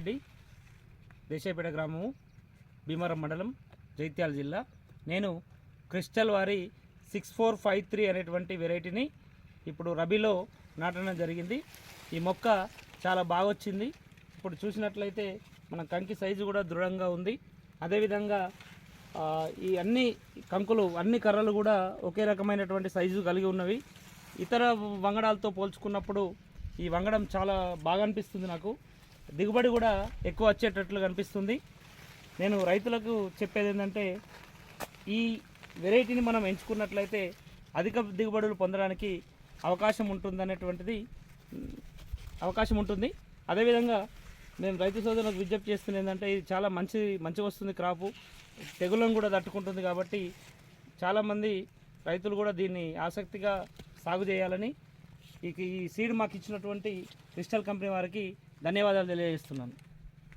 రెడ్డి దేశాయపేట గ్రామము భీమవరం మండలం జైత్యాల జిల్లా. నేను క్రిస్టల్ వారి సిక్స్ ఫోర్ ఫైవ్ త్రీ అనేటువంటి వెరైటీని ఇప్పుడు రబీలో నాటడం జరిగింది. ఈ మొక్క చాలా బాగా వచ్చింది ఇప్పుడు చూసినట్లయితే మన కంకి సైజు కూడా దృఢంగా ఉంది. అదేవిధంగా ఈ అన్ని కంకులు అన్ని కర్రలు కూడా ఒకే రకమైనటువంటి సైజు కలిగి ఉన్నవి. ఇతర వంగడాలతో పోల్చుకున్నప్పుడు ఈ వంగడం చాలా బాగా అనిపిస్తుంది నాకు. దిగుబడి కూడా ఎక్కువ వచ్చేటట్లు కనిపిస్తుంది. నేను రైతులకు చెప్పేది ఏంటంటే ఈ వెరైటీని మనం ఎంచుకున్నట్లయితే అధిక దిగుబడులు పొందడానికి అవకాశం ఉంటుందనేటువంటిది అనేటువంటిది అవకాశం ఉంటుంది. అదేవిధంగా నేను రైతు సోదరులకు విజ్ఞప్తి చేస్తున్న ఏంటంటే ఇది చాలా మంచి మంచిగా వస్తుంది క్రాపు. తెగులను కూడా తట్టుకుంటుంది కాబట్టి చాలామంది రైతులు కూడా దీన్ని ఆసక్తిగా సాగు చేయాలని ఈ సీడ్ మాకు ఇచ్చినటువంటి క్రిస్టల్ కంపెనీ వారికి ధన్యవాదాలు తెలియజేస్తున్నాను.